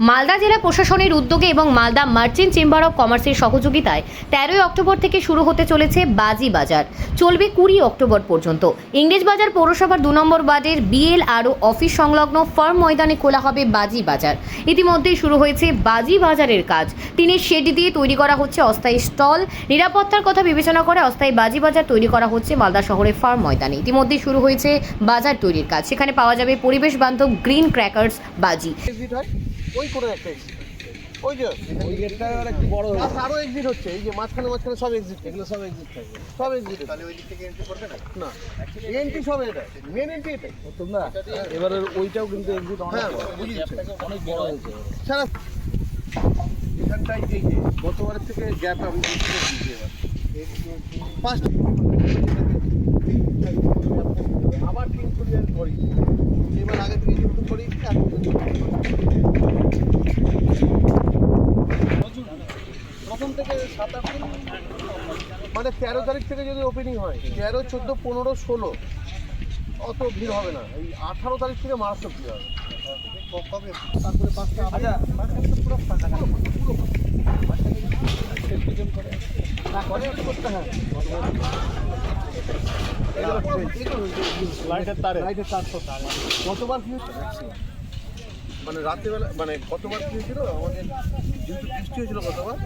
মালদা জেলা প্রশাসনের উদ্যোগে এবং মালদা মার্চেন্ট চেম্বার অফ কমার্সের সহযোগিতায় তেরোই অক্টোবর থেকে শুরু হতে চলেছে বাজি বাজার। চলবে কুড়ি অক্টোবর পর্যন্ত। ইংরেজবাজার পৌরসভার দু নম্বর ওয়ার্ডের বিএল আরও অফিস সংলগ্ন ফার্ম ময়দানে খোলা হবে বাজি বাজার। ইতিমধ্যেই শুরু হয়েছে বাজি বাজারের কাজ। টিনের শেড দিয়ে তৈরি করা হচ্ছে অস্থায়ী স্টল। নিরাপত্তার কথা বিবেচনা করে অস্থায়ী বাজি বাজার তৈরি করা হচ্ছে মালদা শহরের ফার্ম ময়দানে। ইতিমধ্যেই শুরু হয়েছে বাজার তৈরির কাজ। সেখানে পাওয়া যাবে পরিবেশ বান্ধব গ্রিন ক্র্যাকার্স বাজি। ওই করে একটা এক্সিট ওই যে ওই গেটটা আর একটু বড় প্লাস আরও এক্সিট হচ্ছে এই যে মাঝখানে মাঝখানে সব এক্সিট এগুলো সব এক্সিট থাকবে সব এক্সিট তাহলে ওই দিক থেকে এন্ট্রি করবে না না এন্ট্রি সব এটা মেন এন্ট্রি এটাই। তোমরা এবারে ওইটাও কিন্তু এক্সিট অনেক হ্যাঁ, বুঝিয়েছে। অনেক বড় হয়েছে সারা এখানটাই এই যে গতবারের থেকে গ্যাপ আমি বুঝতে দিয়েছি এবার। পাঁচটা আবার তিন কুড়ি আর করি। এবার আগে থেকে যেহেতু করি প্রথম থেকে সাত আট মানে তেরো তারিখ থেকে যদি ওপেনিং হয় তেরো চোদ্দ পনেরো ষোলো অত ভিড় হবে না। এই আঠারো তারিখ থেকে মারাত্মক ভিড় হবে। কবে তারপরে পাঁচটা আচ্ছা পুরো ফাঁকা পুরো লাইটের তারে। লাইটের তার তো কতবার কি হচ্ছে মানে রাত্রেবেলা মানে কতবার কি হয়েছিল? আমাদের যেহেতু বৃষ্টি হয়েছিল কতবার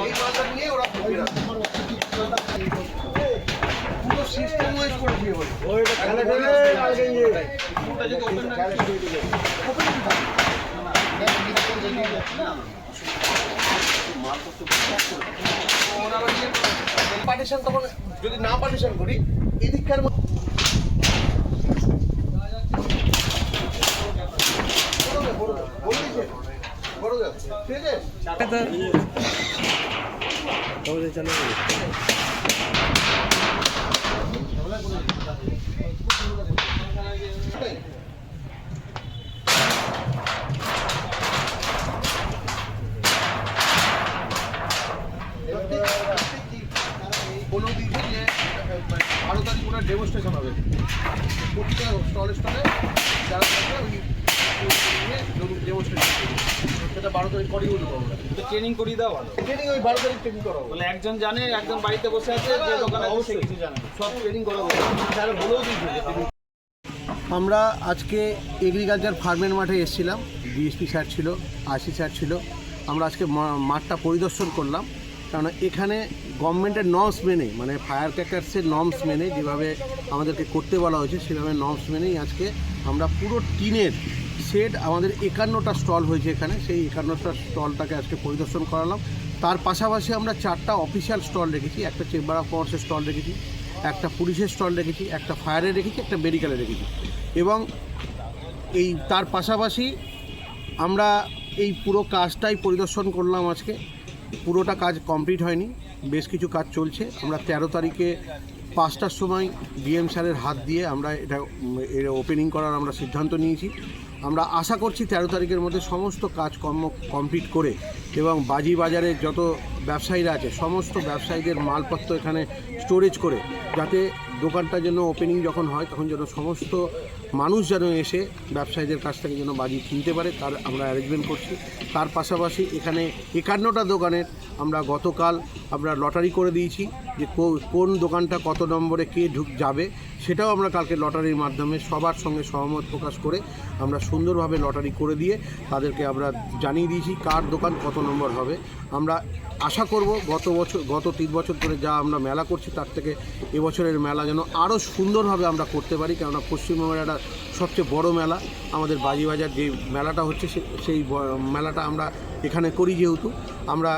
এই মালটা নিয়ে ওরা পুরো সিস্টেম ওয়াইজ করে দিয়ে বলে ওইটা খেলে খেলে আগে যদি না পার্টিশন করি এদিককার মধ্যে বড় কোনো দিকে বারো তারিখ ওনার ডেমনস্ট্রেশন হবে প্রতিটা স্টলে স্টলে যারা থাকবে সেটা বারো তারিখ করেই উঠবো আমরা। ট্রেনিং করিয়ে দেওয়া ভালো। ট্রেনিং ওই বারো তারিখ ট্রেনিং করাবো। বলে একজন জানে একজন বাড়িতে বসে আছে যে দোকানে আছে, সে কিছু জানে সব ট্রেনিং করাবো। স্যার বলেও দিয়েছে আমরা আজকে এগ্রিকালচার ফার্মের মাঠে এসেছিলাম। ডিএসপি স্যার ছিল আশি স্যার ছিল। আমরা আজকে মাঠটা পরিদর্শন করলাম। কারণ এখানে গভর্নমেন্টের নর্মস মেনে মানে ফায়ার ক্র্যাকার্সের নর্মস মেনে যেভাবে আমাদেরকে করতে বলা হয়েছে সেভাবে নর্মস মেনেই আজকে আমরা পুরো টিনের সেট আমাদের একান্নটা স্টল হয়েছে এখানে, সেই একান্নটা স্টলটাকে আজকে পরিদর্শন করালাম। তার পাশাপাশি আমরা চারটা অফিসিয়াল স্টল রেখেছি, একটা চেম্বার অফ কমার্সের স্টল রেখেছি, একটা পুলিশের স্টল রেখেছি, একটা ফায়ারে রেখেছি, একটা মেডিকেলে রেখেছি। এবং এই তার পাশাপাশি আমরা এই পুরো কাজটাই পরিদর্শন করলাম আজকে। পুরোটা কাজ কমপ্লিট হয়নি। বেশ কিছু কাজ চলছে। আমরা তেরো তারিখে পাঁচটার সময় ডিএম স্যারের হাত দিয়ে আমরা এটা এর ওপেনিং করার আমরা সিদ্ধান্ত নিয়েছি। আমরা আশা করছি তেরো তারিখের মধ্যে সমস্ত কাজকর্ম কমপ্লিট করে এবং বাজি বাজারে যত ব্যবসায়ীরা আছে, সমস্ত ব্যবসায়ীদের মালপত্র এখানে স্টোরেজ করে, যাতে দোকানটা যেন ওপেনিং যখন হয়, তখন যেন সমস্ত মানুষ যেন এসে ব্যবসায়ীদের কাছ থেকে যেন বাজি কিনতে পারে, তার আমরা অ্যারেঞ্জমেন্ট করছি। তার পাশাপাশি এখানে একান্নটা দোকানের আমরা গতকাল আমরা লটারি করে দিয়েছি যে কোন দোকানটা কত নম্বরে কে ঢুক, যাবে। সেটাও আমরা কালকে লটারির মাধ্যমে সবার সঙ্গে সহমত প্রকাশ করে আমরা সুন্দরভাবে লটারি করে দিয়ে তাদেরকে আমরা জানিয়ে দিয়েছি কার দোকান কত নম্বর হবে। আমরা আশা করব গত বছর, গত তিন বছর ধরে যা আমরা মেলা করছি তার থেকে এবছরের মেলা যেন আরও সুন্দরভাবে আমরা করতে পারি। কেননা পশ্চিমবঙ্গের একটা সবচেয়ে বড় মেলা। আমাদের বাজিবাজার যে মেলাটা হচ্ছে সেই মেলাটা আমরা এখানে করি যেহেতু, আমরা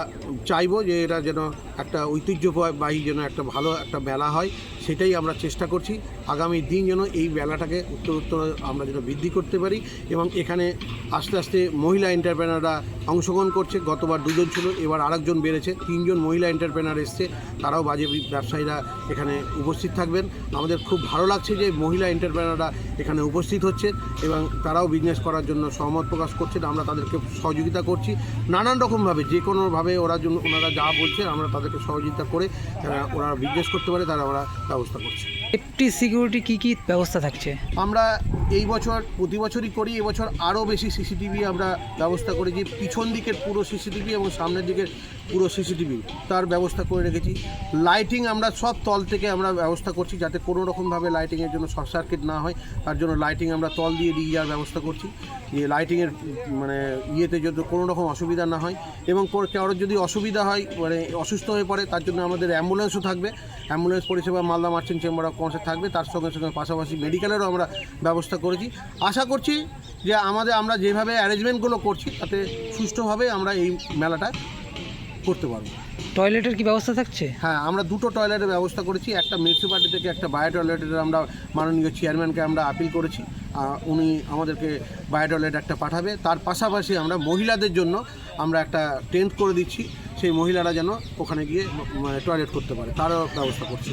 চাইব যে এটা যেন একটা ঐতিহ্যবাহী যেন একটা ভালো একটা মেলা হয়, সেটাই আমরা চেষ্টা করছি। আগামী দিন যেন এই মেলাটাকে উত্তর উত্তর আমরা যেন বৃদ্ধি করতে পারি এবং এখানে আস্তে আস্তে মহিলা এন্টারপ্রেনাররা অংশগ্রহণ করছে। গতবার দুজন ছিল, এবার আরেকজন বেড়েছে। তিনজন মহিলা এন্টারপ্রেনার এসছে, তারাও বাজে ব্যবসায়ীরা এখানে উপস্থিত থাকবেন। আমাদের খুব ভালো লাগছে যে মহিলা এন্টারপ্রেনাররা এখানে উপস্থিত হচ্ছে এবং তারাও বিজনেস করার জন্য সহমত প্রকাশ করছেন। আমরা তাদেরকে সহযোগিতা করছি। নানান রকমভাবে যে কোনোভাবে ওরা জন্য ওনারা যা বলছে আমরা তাদেরকে সহযোগিতা করে ওরা বিজনেস করতে পারে তারা ওরা ব্যবস্থা করছে। সেফটি সিকিউরিটি কী কী ব্যবস্থা থাকছে? আমরা এই বছর প্রতি বছরই করি এবছর আরও বেশি সিসিটিভি আমরা ব্যবস্থা করেছি পিছন দিকের পুরো সিসিটিভি এবং সামনের দিকের পুরো সিসিটিভি, তার ব্যবস্থা করে রেখেছি। লাইটিং আমরা সব তল থেকে আমরা ব্যবস্থা করছি যাতে কোনো রকমভাবে লাইটিংয়ের জন্য শর্ট সার্কিট না হয়, তার জন্য লাইটিং আমরা তল দিয়ে দিয়ে যাওয়ার ব্যবস্থা করছি। যে লাইটিংয়ের মানে ইয়েতে যাতে কোনো রকম অসুবিধা না হয় এবং কারোর যদি অসুবিধা হয় মানে অসুস্থ হয়ে পড়ে, তার জন্য আমাদের অ্যাম্বুলেন্সও থাকবে। অ্যাম্বুলেন্স পরিষেবা মালদা মার্চেন্ট চেম্বার অফ কমার্সে থাকবে, তার সঙ্গে সঙ্গে পাশাপাশি মেডিকেলেরও আমরা ব্যবস্থা করেছি। আশা করছি যে আমাদের, আমরা যেভাবে অ্যারেঞ্জমেন্টগুলো করছি, তাতে সুষ্ঠুভাবে আমরা এই মেলাটা করতে পারব। টয়লেটের কি ব্যবস্থা থাকছে? হ্যাঁ আমরা দুটো টয়লেটের ব্যবস্থা করেছি একটা মিউনিসিপ্যালিটি থেকে একটা বায়ো টয়লেটের আমরা মাননীয় চেয়ারম্যানকে আমরা আপিল করেছি উনি আমাদেরকে বায়ো টয়লেট একটা পাঠাবে। তার পাশাপাশি আমরা মহিলাদের জন্য আমরা একটা টেন্ট করে দিচ্ছি সেই মহিলারা যেন ওখানে গিয়ে টয়লেট করতে পারে তারও ব্যবস্থা করছি।